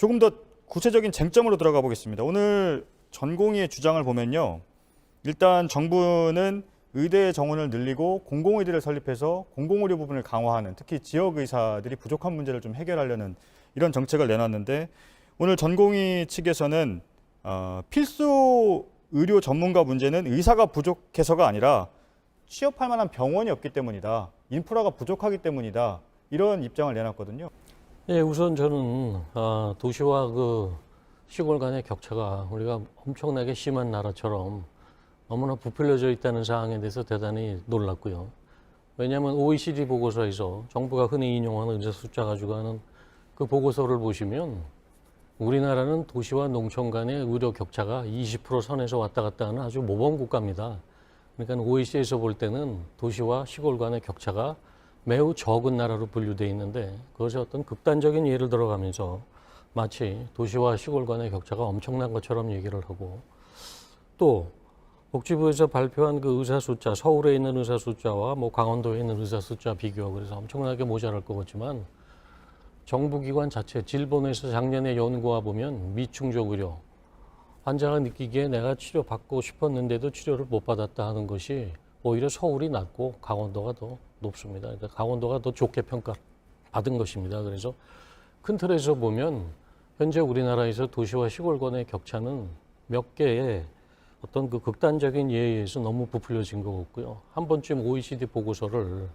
조금 더 구체적인 쟁점으로 들어가 보겠습니다. 오늘 전공의의 주장을 보면요. 일단 정부는 의대 정원을 늘리고 공공의대를 설립해서 공공의료 부분을 강화하는 특히 지역 의사들이 부족한 문제를 좀 해결하려는 이런 정책을 내놨는데 오늘 전공의 측에서는 어, 필수 의료 전문가 문제는 의사가 부족해서가 아니라 취업할 만한 병원이 없기 때문이다. 인프라가 부족하기 때문이다. 이런 입장을 내놨거든요. 예, 우선 저는 아, 도시와 그 시골 간의 격차가 우리가 엄청나게 심한 나라처럼 너무나 부풀려져 있다는 사항에 대해서 대단히 놀랐고요. 왜냐하면 OECD 보고서에서 정부가 흔히 인용하는 의사 숫자 가지고 하는 그 보고서를 보시면 우리나라는 도시와 농촌 간의 의료 격차가 20% 선에서 왔다 갔다 하는 아주 모범 국가입니다. 그러니까 OECD에서 볼 때는 도시와 시골 간의 격차가 매우 적은 나라로 분류돼 있는데 그것이 어떤 극단적인 예를 들어가면서 마치 도시와 시골 간의 격차가 엄청난 것처럼 얘기를 하고 또 복지부에서 발표한 그 의사 숫자 서울에 있는 의사 숫자와 뭐 강원도에 있는 의사 숫자 비교 그래서 엄청나게 모자랄 것 같지만 정부기관 자체 질본에서 작년에 연구와 보면 미충족 의료 환자가 느끼기에 내가 치료 받고 싶었는데도 치료를 못 받았다 하는 것이 오히려 서울이 낮고 강원도가 더 높습니다. 그러니까 강원도가 더 좋게 평가 받은 것입니다. 그래서 큰 틀에서 보면 현재 우리나라에서 도시와 시골 간의 격차는 몇 개의 어떤 그 극단적인 예에 의해서 너무 부풀려진 것 같고요. 한 번쯤 OECD 보고서를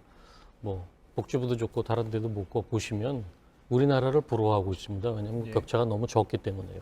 뭐 복지부도 좋고 다른 데도 못 보시면 우리나라를 부러워하고 있습니다. 왜냐하면 예. 격차가 너무 적기 때문에요.